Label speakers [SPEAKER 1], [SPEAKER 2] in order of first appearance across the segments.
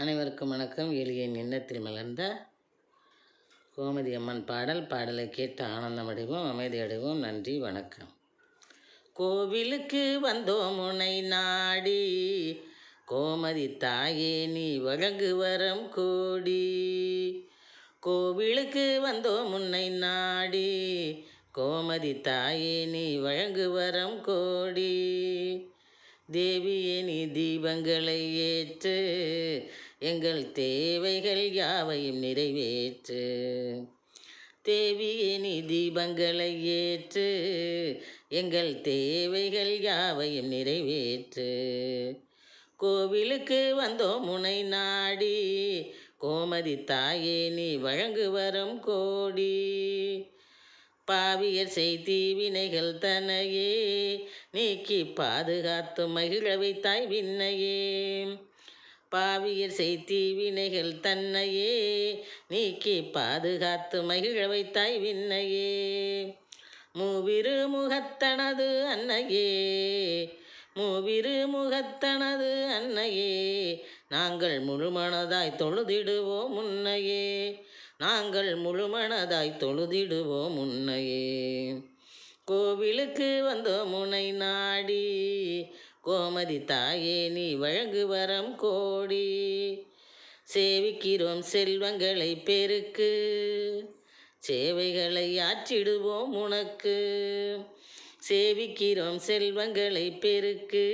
[SPEAKER 1] அனைவருக்கும் வணக்கம். எளிய எண்ணத்தில் மலர்ந்த கோமதி அம்மன் பாடல். பாடலை கேட்டு ஆனந்தம் அடைவோம் அமைதி அடைவோம். நன்றி வணக்கம். கோவிலுக்கு வந்தோம் முனை நாடி. கோமதி தாயே நீ வழங்கு வரம் கோடி. கோவிலுக்கு வந்தோம் முன்னை நாடி. கோமதி தாயே நீ வழங்கு வரம் கோடி. தேவியே நீ தீபங்களை ஏற்று எங்கள் தேவைகள் யாவையும் நிறைவேற்று. தேவியே நீ தீபங்களை ஏற்று. எங்கள் தேவைகள் யாவையும் நிறைவேற்று. கோவிலுக்கு வந்தோம் முனை நாடி. கோமதி தாயே நீ வழங்கு வரும் கோடி. பாவியர் செய்தி வினைகள் தனையே. நீக்கி பாதுகாத்து மகிழவை தாய் விண்ணையே. பாவியர் செய்தி வினைகள் தன்னையே நீக்கி பாதுகாத்து மகிழ வைத்தாய் விண்ணையே. மூவிரு முகத்தனது அன்னையே மூவிரு முகத்தனது அன்னையே நாங்கள் முழுமனதாய் தொழுதிடுவோம் முன்னையே நாங்கள் முழுமனதாய் தொழுதிடுவோம் முன்னையே கோவிலுக்கு வந்தோம் முனை நாடி கோமதி தாயே நீ வழங்கு வரம் கோடி. சேவிக்கிறோம் செல்வங்களை பெருக்கு. சேவைகளை ஆற்றிடுவோம் உனக்கு. சேவிக்கிறோம் செல்வங்களை பெருக்கு.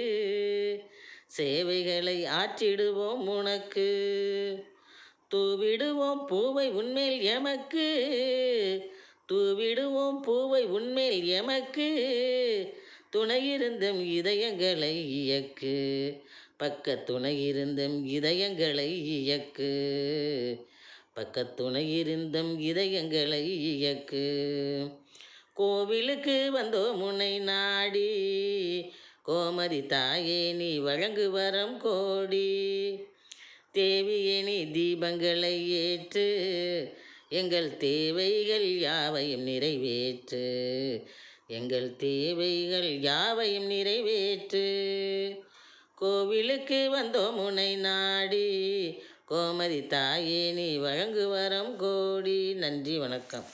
[SPEAKER 1] சேவைகளை ஆற்றிடுவோம் உனக்கு. தூவிடுவோம் பூவை உன்மேல் எமக்கு. தூவிடுவோம் பூவை உன்மேல் எமக்கு. துணையிருந்தும் இதயங்களை இயக்கு. பக்க துணையிருந்தும் இதயங்களை இயக்கு. பக்க துணையிருந்தும் இதயங்களை இயக்கு. கோவிலுக்கு வந்தோ முனை நாடி. கோமதி தாயே நீ வழங்கு வரம் கோடி. தேவியே நீ தீபங்களை ஏற்று. எங்கள் தேவைகள் யாவையும் நிறைவேற்று. எங்கள் தேவைகள் யாவையும் நிறைவேற்று. கோவிலுக்கு வந்தோம் முனை நாடி. கோமதி தாயே நீ வழங்கு வரம் கோடி. நன்றி வணக்கம்.